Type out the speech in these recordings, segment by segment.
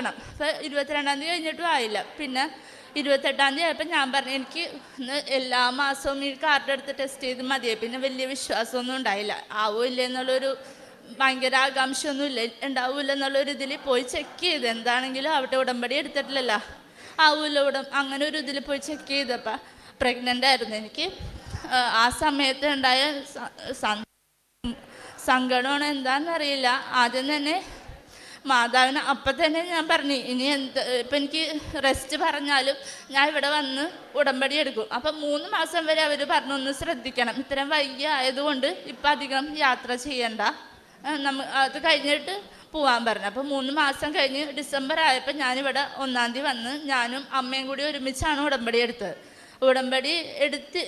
ആകണം അപ്പോൾ ഇരുപത്തിരണ്ടാം തീയതി കഴിഞ്ഞിട്ടും ആയില്ല. പിന്നെ ഇരുപത്തെട്ടാം തീയതി ആയപ്പോൾ ഞാൻ പറഞ്ഞു എനിക്ക് എല്ലാ മാസവും ഈ കാർഡ് എടുത്ത് ടെസ്റ്റ് ചെയ്ത് മതിയായി പിന്നെ വലിയ വിശ്വാസമൊന്നും ഉണ്ടായില്ല. ആവോ ഇല്ല എന്നുള്ളൊരു ഭയങ്കര ആകാംക്ഷയൊന്നും ഇല്ല ഉണ്ടാവില്ല എന്നുള്ളൊരു ഇതിൽ പോയി ചെക്ക് ചെയ്ത്. എന്താണെങ്കിലും അവിടെ ഉടമ്പടി എടുത്തിട്ടില്ലല്ലോ. ആവൂല ഉടം അങ്ങനെ ഒരു ഇതിൽ പോയി ചെക്ക് ചെയ്തപ്പോൾ പ്രഗ്നന്റ് ആയിരുന്നു എനിക്ക്. ആ, സമയത്ത് ഉണ്ടായ സങ്കടമാണ് എന്താണെന്നറിയില്ല ആദ്യം തന്നെ മാതാവിന് അപ്പം തന്നെ ഞാൻ പറഞ്ഞു ഇനി എന്ത് ഇപ്പം എനിക്ക് റെസ്റ്റ് പറഞ്ഞാലും ഞാൻ ഇവിടെ വന്ന് ഉടമ്പടി എടുക്കും. അപ്പം മൂന്ന് മാസം വരെ അവർ പറഞ്ഞു ഒന്ന് ശ്രദ്ധിക്കണം. ഇത്രയും വൈകി ആയതുകൊണ്ട് ഇപ്പം അധികം യാത്ര ചെയ്യണ്ട. നമ്മ അത് കഴിഞ്ഞിട്ട് പോവാൻ പറഞ്ഞു. അപ്പം മൂന്ന് മാസം കഴിഞ്ഞ് ഡിസംബർ ആയപ്പോൾ ഞാനിവിടെ ഒന്നാം തീയതി വന്ന് ഞാനും അമ്മയും കൂടി ഒരുമിച്ചാണ് ഉടമ്പടി എടുത്തത്. ഉടമ്പടി എടുത്ത്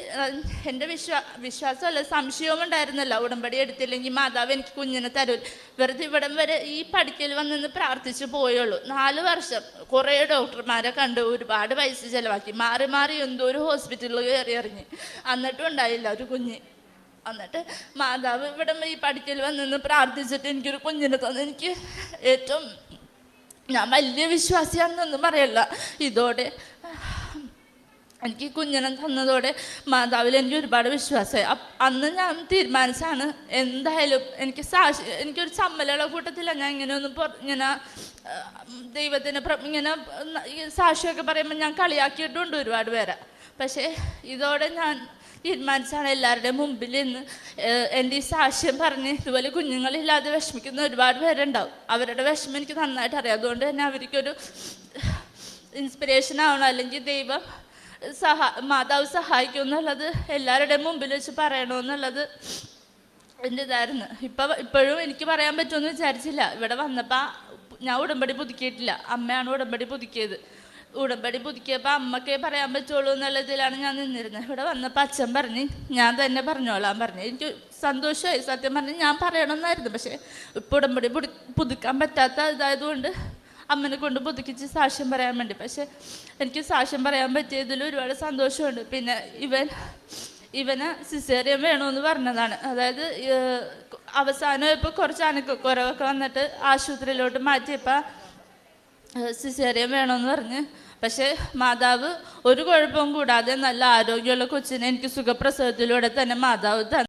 എന്റെ വിശ്വാ വിശ്വാസമല്ല സംശയവും ഉണ്ടായിരുന്നല്ലോ. ഉടമ്പടി എടുത്തില്ലെങ്കിൽ മാതാവ് എനിക്ക് കുഞ്ഞിനെ തരൂ. വെറുതെ ഇവിടം വരെ ഈ പഠിക്കൽ വന്നെന്ന് പ്രാർത്ഥിച്ചു പോയുള്ളൂ. നാല് വർഷം. കുറേ ഡോക്ടർമാരെ കണ്ടു. ഒരുപാട് പൈസ ചിലവാക്കി. മാറി മാറി എന്തോ ഒരു ഹോസ്പിറ്റലിൽ കയറി ഇറങ്ങി. എന്നിട്ടും ഉണ്ടായില്ല ഒരു കുഞ്ഞ്. എന്നിട്ട് മാതാവ് ഇവിടെ ഈ പഠിക്കൽ വന്നെന്ന് പ്രാർത്ഥിച്ചിട്ട് എനിക്കൊരു കുഞ്ഞിനെ തന്നു. എനിക്ക് ഏറ്റവും ഞാൻ വലിയ വിശ്വാസിയാണെന്നൊന്നും പറയല്ല. ഇതോടെ എനിക്ക് കുഞ്ഞിനെ തന്നതോടെ മാതാവിൽ എനിക്ക് ഒരുപാട് വിശ്വാസമായി. അന്ന് ഞാൻ തീരുമാനിച്ചാണ് എന്തായാലും എനിക്ക് സാക്ഷി എനിക്കൊരു ചമ്മലുള്ള കൂട്ടത്തില്ല ഞാൻ ഇങ്ങനെ ഒന്ന് ഇങ്ങനെ ദൈവത്തിന് ഇങ്ങനെ സാക്ഷിയൊക്കെ പറയുമ്പോൾ ഞാൻ കളിയാക്കിയിട്ടുണ്ട് ഒരുപാട് പേരെ. പക്ഷേ ഇതോടെ ഞാൻ തീരുമാനിച്ചാണ് എല്ലാവരുടെയും മുമ്പിൽ ഏഹ്, എന്റെ ഈ സാക്ഷ്യം പറഞ്ഞ് ഇതുപോലെ കുഞ്ഞുങ്ങളില്ലാതെ വിഷമിക്കുന്ന ഒരുപാട് പേരുണ്ടാവും. അവരുടെ വിഷമം എനിക്ക് നന്നായിട്ട് അറിയാം. അതുകൊണ്ട് തന്നെ അവർക്കൊരു ഇൻസ്പിറേഷൻ ആവണം അല്ലെങ്കിൽ ദൈവം സഹാ മാതാവ് സഹായിക്കും എന്നുള്ളത് എല്ലാവരുടെയും മുമ്പിൽ വെച്ച് പറയണമെന്നുള്ളത് എന്റെ ഇതായിരുന്നു ഇപ്പം ഇപ്പോഴും എനിക്ക് പറയാൻ പറ്റുമെന്ന് വിചാരിച്ചില്ല. ഇവിടെ വന്നപ്പോൾ ഞാൻ ഉടമ്പടി പുതുക്കിയിട്ടില്ല. അമ്മയാണ് ഉടമ്പടി പുതുക്കിയത്. ഉടമ്പടി പുതുക്കിയപ്പോൾ അമ്മക്കേ പറയാൻ പറ്റുള്ളൂ എന്നുള്ള ഇതിലാണ് ഞാൻ നിന്നിരുന്നത്. ഇവിടെ വന്നപ്പോൾ അച്ഛൻ പറഞ്ഞ് ഞാൻ തന്നെ പറഞ്ഞോളാം പറഞ്ഞു. എനിക്ക് സന്തോഷമായി സത്യം പറഞ്ഞ് ഞാൻ പറയണമെന്നായിരുന്നു. പക്ഷേ ഇപ്പോൾ ഉടമ്പടി പുതുക്കാൻ പറ്റാത്ത ഇതായതുകൊണ്ട് അമ്മനെ കൊണ്ട് പുതുക്കിച്ച് സാക്ഷ്യം പറയാൻ വേണ്ടി. പക്ഷെ എനിക്ക് സാക്ഷ്യം പറയാൻ പറ്റിയതിൽ ഒരുപാട് സന്തോഷമുണ്ട്. പിന്നെ ഇവൻ ഇവന് സിസേറിയൻ വേണമെന്ന് പറഞ്ഞതാണ്. അതായത് അവസാനം ഇപ്പോൾ കുറച്ച് അനക്കക്കുറവൊക്കെ വന്നിട്ട് ആശുപത്രിയിലോട്ട് മാറ്റിയപ്പോൾ സിസേറിയൻ വേണമെന്ന് പറഞ്ഞ്. പക്ഷേ മാതാവ് ഒരു കുഴപ്പവും കൂടാതെ നല്ല ആരോഗ്യമുള്ള കൊച്ചിനെ എനിക്ക് സുഖപ്രസവത്തിലൂടെ തന്നെ മാതാവ്